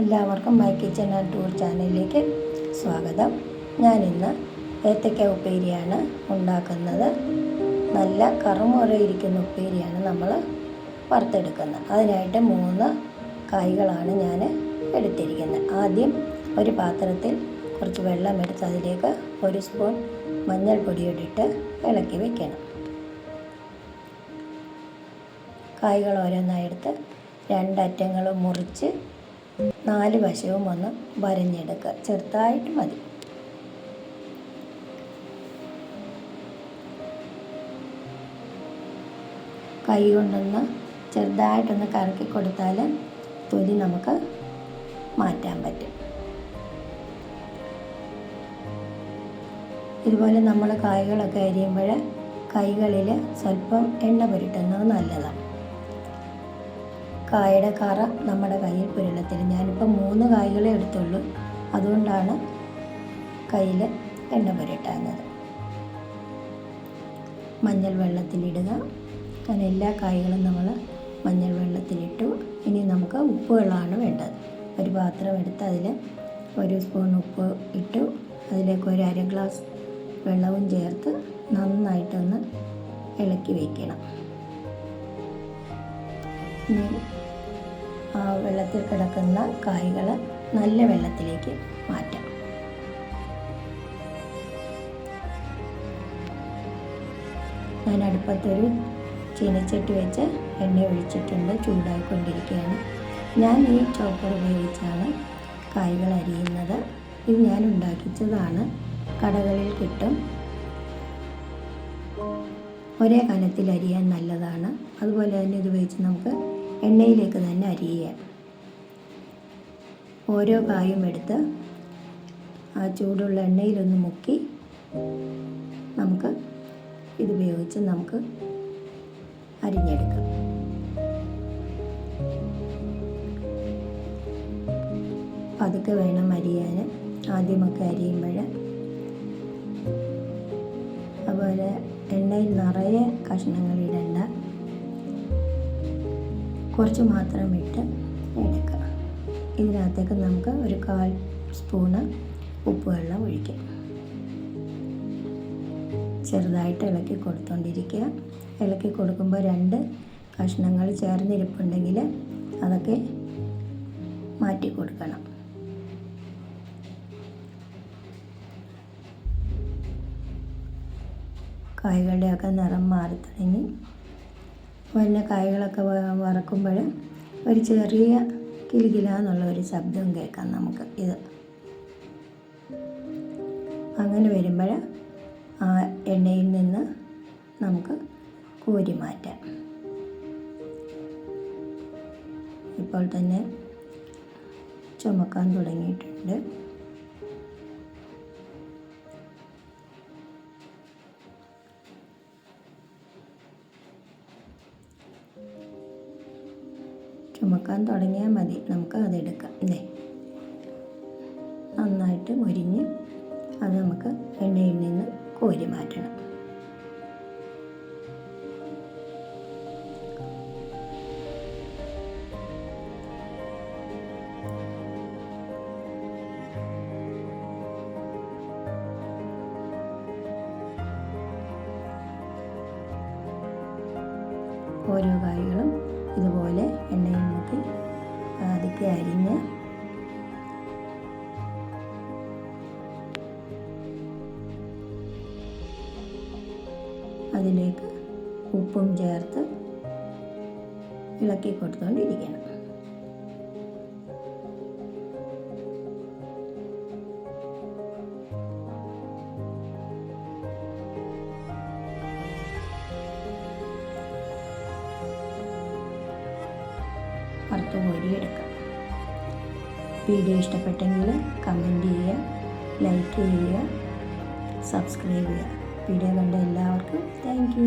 എല്ലാവർക്കും my kitchen and tour ചാനലിലേക്ക് സ്വാഗതം. ഞാനിന്ന് ഏത്തക്ക ഉപ്പേരിയാണ് ഉണ്ടാക്കുന്നത്. നല്ല കറുമുറയിരിക്കുന്ന ഉപ്പേരിയാണ് നമ്മൾ വറുത്തെടുക്കുന്നത്. അതിനായിട്ട് മൂന്ന് കായ്കളാണ് ഞാൻ എടുത്തിരിക്കുന്നത്. ആദ്യം ഒരു പാത്രത്തിൽ കുറച്ച് വെള്ളം എടുത്ത് അതിലേക്ക് ഒരു സ്പൂൺ മഞ്ഞൾപ്പൊടി ഇട്ടിട്ട് ഇളക്കി വെക്കണം. കായ്കൾ ഓരോന്നായി എടുത്ത് രണ്ടറ്റങ്ങളും മുറിച്ച് നാല് വശവും ഒന്ന് വരഞ്ഞെടുക്കുക ചെറുതായിട്ട് മതി. കൈ കൊണ്ടൊന്ന് ചെറുതായിട്ടൊന്ന് കറക്കി കൊടുത്താൽ തൊലി നമുക്ക് മാറ്റാൻ പറ്റും. ഇതുപോലെ നമ്മൾ കായ്കളൊക്കെ അരിയുമ്പോൾ കൈകളിൽ സ്വല്പം എണ്ണ പുരട്ടുന്നത് നല്ലതാണ്. കായയുടെ കറ നമ്മുടെ കയ്യിൽ പുരളത്തില്ല ഞാനിപ്പോൾ മൂന്ന് കായ്കളെ എടുത്തുള്ളൂ. അതുകൊണ്ടാണ് കയ്യിൽ എണ്ണ പുരട്ടാഞ്ഞത്. മഞ്ഞൾ വെള്ളത്തിലിടുക. അങ്ങനെ എല്ലാ കായ്കളും നമ്മൾ മഞ്ഞൾ വെള്ളത്തിലിട്ടു. ഇനി നമുക്ക് ഉപ്പുകളാണ് വേണ്ടത്. ഒരു പാത്രം എടുത്ത് അതിൽ ഒരു സ്പൂൺ ഉപ്പ് ഇട്ടു. അതിലേക്ക് ഒരു അര ഗ്ലാസ് വെള്ളവും ചേർത്ത് നന്നായിട്ടൊന്ന് ഇളക്കി വയ്ക്കണം ഇനി വെള്ളത്തിൽ കിടക്കുന്ന കായ്കൾ നല്ല വെള്ളത്തിലേക്ക് മാറ്റാം. ഞാൻ അടുപ്പത്തൊരു ചീനച്ചട്ടി വെച്ച് എണ്ണ ഒഴിച്ചിട്ടുണ്ട് ചൂടായിക്കൊണ്ടിരിക്കുകയാണ്. ഞാൻ ഈ ചോപ്പർ ഉപയോഗിച്ചാണ് കായ്കൾ അരിയുന്നത്. ഇത് ഞാൻ ഉണ്ടാക്കിച്ചതാണ്. കടകളിൽ കിട്ടും. ഒരേ കനത്തിൽ അരിയാൻ നല്ലതാണ്. അതുപോലെ തന്നെ ഇത് ഉപയോഗിച്ച് നമുക്ക് എണ്ണയിലേക്ക് തന്നെ അരിയുക. ഓരോ കായും എടുത്ത് ആ ചൂടുള്ള എണ്ണയിലൊന്ന് മുക്കി നമുക്ക് ഇതുപയോഗിച്ച് നമുക്ക് അരിഞ്ഞെടുക്കാം. പതുക്കെ വേണം അരിയാൻ. ആദ്യമൊക്കെ അരിയുമ്പോൾ അതുപോലെ എണ്ണയിൽ നിറയെ കഷ്ണങ്ങൾ ഇടണ്ട. കുറച്ച് മാത്രം ഇട്ട് എടുക്കുക. ഇതിനകത്തേക്ക് നമുക്ക് ഒരു കാൽ സ്പൂണ് ഉപ്പ് വെള്ളം ഒഴിക്കാം. ചെറുതായിട്ട് ഇളക്കി കൊടുത്തോണ്ടിരിക്കുക. ഇളക്കി കൊടുക്കുമ്പോൾ രണ്ട് കഷ്ണങ്ങൾ ചേർന്നിരിപ്പുണ്ടെങ്കിൽ അതൊക്കെ മാറ്റി കൊടുക്കണം. കായ്കളുടെയൊക്കെ നിറം മാറി തുടങ്ങി വന്ന കായ്കളൊക്കെ വറക്കുമ്പോൾ ഒരു ചെറിയ കിലുകില എന്നുള്ള ഒരു ശബ്ദം കേൾക്കാം നമുക്ക് ഇത്. അങ്ങനെ വരുമ്പോൾ ആ എണ്ണയിൽ നിന്ന് നമുക്ക് കോരി മാറ്റാം. ഇപ്പോൾ തന്നെ ചുമക്കാൻ തുടങ്ങിയിട്ടുണ്ട്. ചുമക്കാൻ തുടങ്ങിയാൽ മതി. നമുക്ക് അതെടുക്കാം അല്ലേ? നന്നായിട്ട് മുരിഞ്ഞ് അത് നമുക്ക് എണ്ണയിൽ നിന്ന് കോരി മാറ്റണം. ഓരോ കായ്കളും ഇതുപോലെ എണ്ണയിൽ അതിലേക്ക് ഉപ്പും ചേർത്ത് ഇളക്കി കൊടുത്തുകൊണ്ടിരിക്കണം വറുത്ത് കോരിയെടുക്കാം. വീഡിയോ ഇഷ്ടപ്പെട്ടെങ്കിൽ കമന്റ് ചെയ്യുക ലൈക്ക് ചെയ്യുക സബ്സ്ക്രൈബ് ചെയ്യുക. വീഡിയോ കണ്ട എല്ലാവർക്കും താങ്ക്